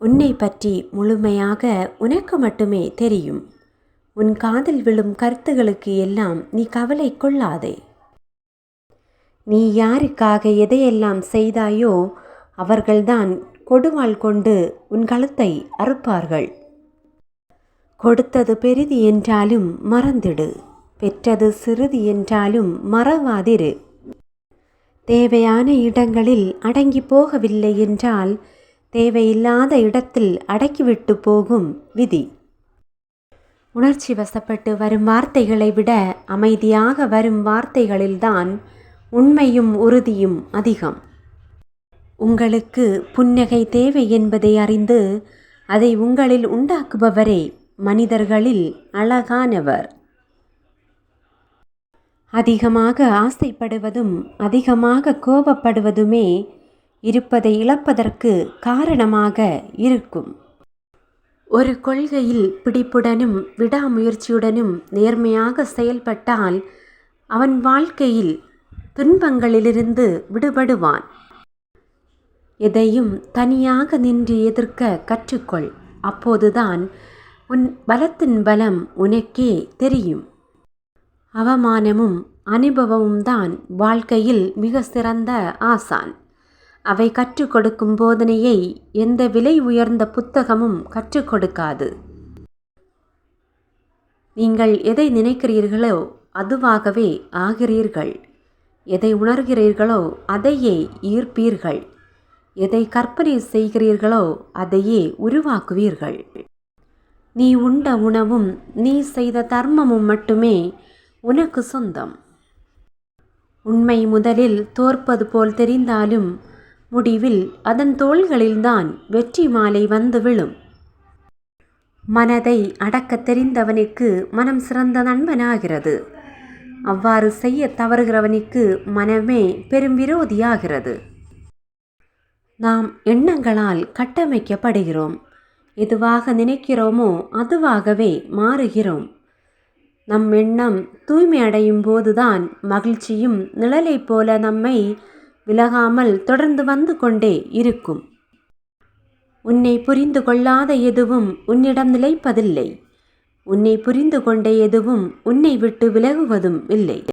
உன்னை பற்றி முழுமையாக உனக்கு மட்டுமே தெரியும். உன் காதில் விழும் கருத்துகளுக்கு எல்லாம் நீ கவலை கொள்ளாதே. நீ யாருக்காக எதையெல்லாம் செய்தாயோ அவர்கள்தான் கொடுவாள் கொண்டு உன் கழுத்தை அறுப்பார்கள். கொடுத்தது பெரிது என்றாலும் மறந்திடு. பெற்றது சிறிது என்றாலும் மறவாதிரு. தேவையான இடங்களில் அடங்கி போகவில்லை என்றால் தேவையில்லாத இடத்தில் அடக்கிவிட்டு போகும் விதி. உணர்ச்சி வசப்பட்டு வரும் வார்த்தைகளை விட அமைதியாக வரும் வார்த்தைகளில்தான் உண்மையும் உறுதியும் அதிகம். உங்களுக்கு புன்னகை தேவை என்பதை அறிந்து அதை உங்களில் உண்டாக்குபவரே மனிதர்களில் அழகானவர். அதிகமாக ஆசைப்படுவதும் அதிகமாக கோபப்படுவதுமே இருப்பதை இழப்பதற்கு காரணமாக இருக்கும். ஒரு கொள்கையில் பிடிப்புடனும் விடாமுயற்சியுடனும் நேர்மையாக செயல்பட்டால் அவன் வாழ்க்கையில் துன்பங்களிலிருந்து விடுபடுவான். எதையும் தனியாக நின்று எதிர்க்க கற்றுக்கொள். அப்போதுதான் உன் பலத்தின் பலம் உனக்கே தெரியும். அவமானமும் அனுபவமும் தான் வாழ்க்கையில் மிக சிறந்த ஆசான். அவை கற்றுக் கொடுக்கும் போதனையை எந்த விலை உயர்ந்த புத்தகமும் கற்றுக் கொடுக்காது. நீங்கள் எதை நினைக்கிறீர்களோ அதுவாகவே ஆகிறீர்கள். எதை உணர்கிறீர்களோ அதையே ஈர்ப்பீர்கள். எதை கற்பனை செய்கிறீர்களோ அதையே உருவாக்குவீர்கள். நீ உண்ட உணவும் நீ செய்த தர்மமும் மட்டுமே உனக்கு சொந்தம். உண்மை முதலில் தோற்பது போல் தெரிந்தாலும் முடிவில் அதன் தோள்களில்தான் வெற்றி மாலை வந்து விழும். மனதை அடக்கத் தெரிந்தவனுக்கு மனம் சிறந்த நண்பனாகிறது. அவ்வாறு செய்ய தவறுகிறவனுக்கு மனமே பெரும் விரோதியாகிறது. நாம் எண்ணங்களால் கட்டமைக்கப்படுகிறோம். எதுவாக நினைக்கிறோமோ அதுவாகவே மாறுகிறோம். நம் எண்ணம் தூய்மை அடையும் போதுதான் மகிழ்ச்சியும் நிழலைப் போல நம்மை விலகாமல் தொடர்ந்து வந்து கொண்டே இருக்கும். உன்னை புரிந்து கொள்ளாத எதுவும் உன்னிடம் நிலைப்பதில்லை. உன்னை புரிந்து கொண்ட எதுவும் உன்னை விட்டு விலகுவதும் இல்லை.